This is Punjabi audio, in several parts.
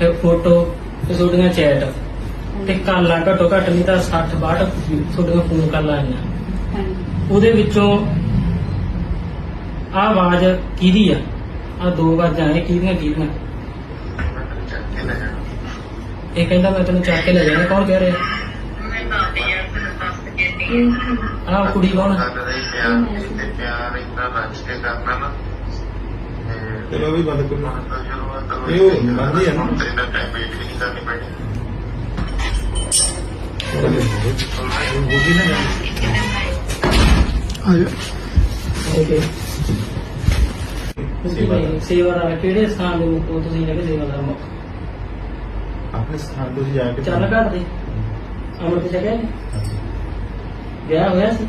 ਫਿਰ ਫੋਟੋ ਤੇ ਤੁਹਾਡੀਆਂ ਚੈਟ ਤੇ ਕਾਲਾਂ ਘੱਟੋ ਘੱਟ ਨਹੀਂ ਤਾਂ 60 62 ਤੁਹਾਡੀਆਂ ਫੋਨ ਕਾਲਾਂ ਆਈਆਂ। ਹਾਂਜੀ। ਉਹਦੇ ਵਿੱਚੋਂ ਆਹ ਆਵਾਜ਼ ਕਿਹਦੀ ਆ? ਆ ਦੋ ਆਵਾਜ਼ਾਂ ਇਹ ਕਿਹਦੀਆਂ ਕਿਹਦੀਆਂ? ਇਹ ਕਹਿੰਦਾ ਮੈਂ ਤੈਨੂੰ ਚੱਕ ਕੇ ਲੈ ਜਾਣਾ ਕੌਣ ਕਹਿ ਰਿਹਾ? ਆਹ ਕੁੜੀ ਕੌਣ ਆ? ਚਲੋ ਵੀ ਬੰਦ ਕਰੋ ਇਹ ਬੰਦੀ ਹੈ ਨਾ। ਉਹ ਵੀ ਨਾ ਆ ਜਾ ਓਕੇ ਤੁਸੀਂ ਸੇਵਾਦਾਰ ਕਿਹੜੇ ਸਥਾਨ ਦੇ ਮੁੱਖ ਹੋ? ਤੁਸੀਂ ਜਿਹੜੇ ਸੇਵਾਦਾਰ ਮੁੱਖ। ਆਪਣੇ ਸਥਾਨ ਤੋਂ ਜਾ ਕੇ ਚੱਲ ਘਾਟ ਦੇ। ਅਮਰਤ ਜਗ੍ਹਾ ਨੇ ਵਿਆਹ ਹੋਇਆ ਸੀ?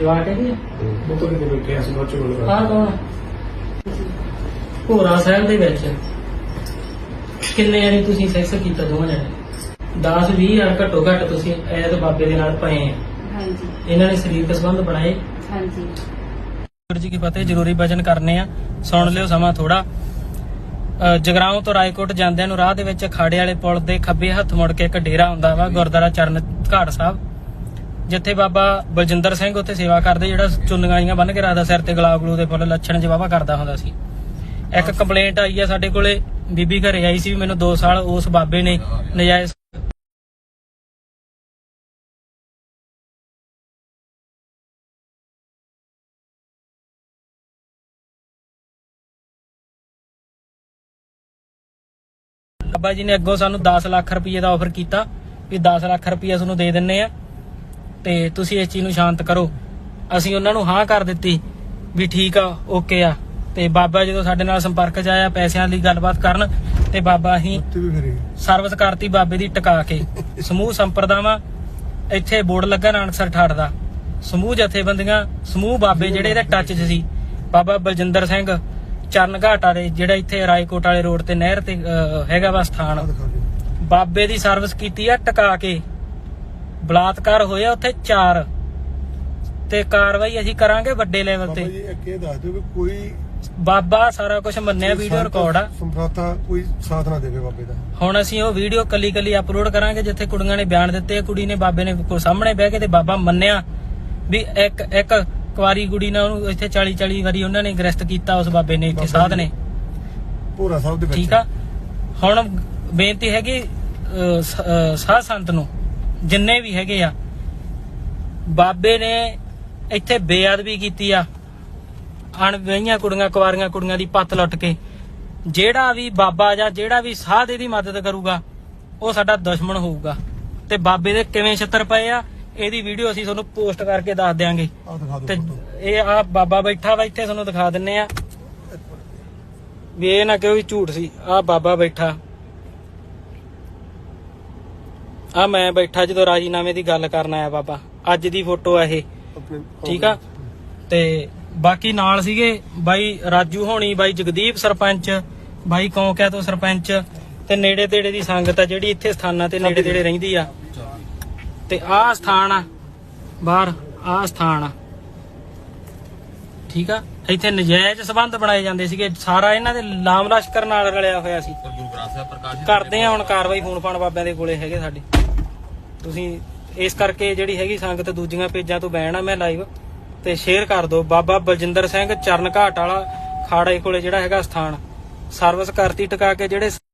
ਜਵਾਕ ਹੈ ਜੀ? ਉਹ ਤੋਂ ਬੈਠੇ ਅਸੀਂ ਕੌਣ? ਭੋਰਾ ਸਾਹਿਬ ਦੇ ਵਿੱਚ ਕਿੰਨੇ ਜਣੇ ਤੁਸੀਂ ਸੈਕਸ ਕੀਤਾ ਦੋਵਾਂ ਜਣੇ? 10 20 ਹਜ਼ਾਰ ਘੱਟੋ ਘੱਟ ਤੁਸੀਂ ਐਤ ਬਾਬੇ ਦੇ ਨਾਲ ਪਏ ਆ। ਹਾਂਜੀ। ਇਹਨਾਂ ਨੇ ਸਰੀਰਕ ਸੰਬੰਧ ਬਣਾਏ। ਹਾਂਜੀ। ਗੁਰੂ ਜੀ ਕੀ ਫਤਿਹ ਜ਼ਰੂਰੀ ਵਚਨ ਕਰਨੇ ਆ। ਸੁਣ ਲਿਓ ਸਮਾਂ ਥੋੜਾ ਜਗਰਾਉਂ ਤੋਂ ਰਾਏਕੋਟ ਜਾਂਦਿਆਂ ਨੂੰ ਰਾਹ ਦੇ ਵਿੱਚ ਖਾੜੇ ਵਾਲੇ ਪੁਲ ਦੇ ਖੱਬੇ ਹੱਥ ਮੁੜ ਕੇ ਇੱਕ ਡੇਰਾ ਹੁੰਦਾ ਵਾ ਗੁਰਦੁਆਰਾ ਚਰਨ ਘਾਟ ਸਾਹਿਬ। ਜਿੱਥੇ ਬਾਬਾ ਬਲਜਿੰਦਰ ਸਿੰਘ ਉੱਥੇ ਸੇਵਾ ਕਰਦੇ ਜਿਹੜਾ ਚੁੰਨੀਆਂ ਬੰਨ ਕੇ ਰੱਖਦਾ ਸਿਰ ਤੇ ਗੁਲਾਬ ਗਲੂ ਦੇ ਫੁੱਲ ਲੱਛਣ ਜਵਾਬਾ ਕਰਦਾ ਹੁੰਦਾ ਸੀ। ਇੱਕ ਕੰਪਲੇਂਟ ਆਈ ਆ ਸਾਡੇ ਕੋਲੇ ਬੀਬੀ ਘਰੇ ਆਈ ਸੀ ਮੈਨੂੰ 2 ਸਾਲ ਉਸ ਬਾਬੇ ਨੇ ਨਜਾਇਜ਼ ਬਾਬਾ ਜੀ ਨੇ ਅੱਗੋਂ ਸਾਨੂੰ 10 ਲੱਖ ਰੁਪਏ ਦਾ ਆਫਰ ਕੀਤਾ ਵੀ 10 ਲੱਖ ਰੁਪਏ ਤੁਹਾਨੂੰ ਦੇ ਦਿੰਨੇ ਆ। ਤੇ ਤੁਸੀਂ ਇਸ ਚੀਜ਼ ਨੂੰ ਸ਼ਾਂਤ ਕਰੋ। ਅਸੀਂ ਉਹਨਾਂ ਨੂੰ ਹਾਂ ਕਰ ਦਿੱਤੀ ਵੀ ਠੀਕ ਆ ਓਕੇ ਆ। ਤੇ ਬਾਬਾ ਜਦੋਂ ਸਾਡੇ ਨਾਲ ਸੰਪਰਕ 'ਚ ਆਇਆ ਪੈਸਿਆਂ ਦੀ ਗੱਲਬਾਤ ਕਰਨ ਤੇ ਬਾਬਾ ਹੀ ਸਰਵਿਸ ਕਰਤੀ ਬਾਬੇ ਦੀ ਟਿਕਾ ਕੇ। ਸਮੂਹ ਸੰਪਰਦਾਵਾਂ ਇੱਥੇ ਬੋਰਡ ਲੱਗਾ ਨਾਨਕਸਰ ਠਾੜ ਦਾ। ਸਮੂਹ ਜਥੇਬੰਦੀਆਂ ਸਮੂਹ ਬਾਬੇ ਜਿਹੜੇ ਇਹਦੇ ਟੱਚ 'ਚ ਸੀ। ਬਾਬਾ ਬਲਜਿੰਦਰ ਸਿੰਘ ਚਰਨ ਘਾਟ ਵਾਲੇ ਜਿਹੜਾ ਇੱਥੇ ਰਾਏਕੋਟ ਵਾਲੇ ਰੋਡ ਤੇ ਨਹਿਰ ਤੇ ਹੈਗਾ ਵਾ ਸਥਾਨ। ਬਾਬੇ ਦੀ ਸਰਵਿਸ ਕੀਤੀ ਆ ਟਿਕਾ ਕੇ। ਬਲਾਤਕਾਰ ਹੋਇਆ ਉੱਥੇ 4 ਤੇ ਕਾਰਵਾਈ ਅਸੀਂ ਕਰਾਂਗੇ ਵੱਡੇ ਲੈਵਲ ਬਾਬਾ ਤੇ ਜੀ ਇੱਕ ਇਹ ਦੱਸ ਦਿਓ ਕਿ ਕੋਈ ਬਾਬਾ ਸਾਰਾ ਕੁਝ ਮੰਨਿਆ ਵੀਡੀਓ ਰਿਕਾਰਡ ਆ। ਸੰਪਰਾਤਾ ਕੋਈ ਸਾਥ ਨਾ ਦੇਵੇ ਬਾਬੇ ਦਾ। ਹੁਣ ਅਸੀਂ ਉਹ ਵੀਡੀਓ ਕੱਲੀ ਕੱਲੀ ਅਪਲੋਡ ਕਰਾਂਗੇ ਜਿੱਥੇ ਕੁੜੀਆਂ ਨੇ ਬਿਆਨ ਦਿੱਤੇ ਆ, ਕੁੜੀ ਨੇ ਬਾਬੇ ਨੇ ਕੋਲ ਸਾਹਮਣੇ ਬਹਿ ਕੇ ਤੇ ਬਾਬਾ ਮੰਨਿਆ ਵੀ ਇੱਕ ਇੱਕ ਕੁਆਰੀ ਕੁੜੀ ਨਾਲ ਉਹਨੂੰ ਇੱਥੇ 40 40 ਵਾਰੀ ਉਹਨਾਂ ਨੇ ਗ੍ਰਸਤ ਕੀਤਾ ਉਸ ਬਾਬੇ ਨੇ ਇੱਥੇ ਸਾਧ ਨੇ। ਭੋਰਾ ਸਾਹਿਬ ਦੇ ਵਿੱਚ। ਠੀਕ ਆ? ਹੁਣ ਬੇਨਤੀ ਹੈਗੀ ਅਹ, ਸ- ਅਹ, ਸਾਧ ਸੰਤ ਨੂੰ ਜਿੰਨੇ ਵੀ ਹੈਗੇ ਆ ਬਾਬੇ ਨੇ ਇੱਥੇ ਬੇਅਦਬੀ ਕੀਤੀ ਆ। ਅਣਵਿਆਹੀਆਂ ਕੁੜੀਆਂ ਕੁਆਰੀਆਂ ਕੁੜੀਆਂ ਦੀ ਪੱਤ ਲੁੱਟ ਕੇ। ਜਿਹੜਾ ਵੀ ਬਾਬਾ ਜਾਂ ਜਿਹੜਾ ਵੀ ਸਾਧ ਇਹਦੀ ਮਦਦ ਕਰੂਗਾ ਉਹ ਸਾਡਾ ਦੁਸ਼ਮਣ ਹੋਊਗਾ। ਤੇ ਬਾਬੇ ਦੇ ਕਿਵੇਂ ਛੱਤਰ ਪਏ ਆ ਇਹਦੀ ਵੀਡੀਓ ਅਸੀਂ ਤੁਹਾਨੂੰ ਪੋਸਟ ਕਰਕੇ ਦੱਸ ਦਿਆਂਗੇ। ਤੇ ਇਹ ਆ ਬਾਬਾ ਬੈਠਾ ਵਾ ਇੱਥੇ ਤੁਹਾਨੂੰ ਦਿਖਾ ਦਿੰਨੇ ਆ। ਵੀ ਇਹ ਨਾ ਕਿਉਂ ਝੂਠ ਸੀ ਆ ਬਾਬਾ ਬੈਠਾ। ਆ ਮੈਂ ਬੈਠਾ ਜਦੋਂ ਰਾਜੀਨਾਮੇ ਦੀ ਗੱਲ ਕਰਨ ਆਇਆ ਬਾਬਾ। ਅੱਜ ਦੀ ਫੋਟੋ ਆ ਇਹ। ਠੀਕ ਆ? ਤੇ ਬਾਕੀ ਨਾਲ ਸੀਗੇ ਬਾਈ ਰਾਜੂ ਹੋਣੀ ਬਾਈ ਜਗਦੀਪ ਸਰਪੰਚ ਬਾਈ ਕੌਂਕਿਆ ਤੋਂ ਸਰਪੰਚ ਤੇ ਨੇੜੇ ਤੇੜੇ ਦੀ ਸੰਗਤ ਆ ਜਿਹੜੀ ਇੱਥੇ ਸਥਾਨਾਂ ਤੇ ਨੇੜੇ ਤੇੜੇ ਰਹਿੰਦੀ ਆ। ਤੇ ਆਹ ਸਥਾਨ ਆ ਬਾਹਰ ਆਹ ਸਥਾਨ ਆ। ਠੀਕ ਆ? ਇੱਥੇ ਨਜਾਇਜ਼ ਸਬੰਧ ਬਣਾਏ ਜਾਂਦੇ ਸੀਗੇ। ਸਾਰਾ ਇਹਨਾਂ ਦੇ ਲਾਮ ਲਸ਼ਕਰ ਨਾਲ ਰਲਿਆ ਹੋਇਆ ਸੀ। ਕਰਦੇ ਆ ਹੁਣ ਕਾਰਵਾਈ ਫੋਨ ਪਾਣ ਬਾਬਿਆਂ ਦੇ ਕੋਲੇ ਹੈਗੇ ਸਾਡੇ। ਤੁਸੀਂ ਇਸ ਕਰਕੇ ਜਿਹੜੀ ਹੈਗੀ ਸੰਗਤ ਦੂਜੀਆਂ ਪੇਜਾਂ ਤੋਂ ਆ ਮੈਂ ਲਾਈਵ ਤੇ ਸ਼ੇਅਰ ਕਰ ਦਿਓ। ਬਾਬਾ ਬਲਜਿੰਦਰ ਸਿੰਘ ਚਰਨ ਘਾਟ ਵਾਲਾ ਖਾੜੇ ਕੋਲੇ ਜਿਹੜਾ ਹੈਗਾ ਸਥਾਨ। ਸਰਵਿਸ ਕਰਤੀ ਟਿਕਾ ਕੇ ਜਿਹੜੇ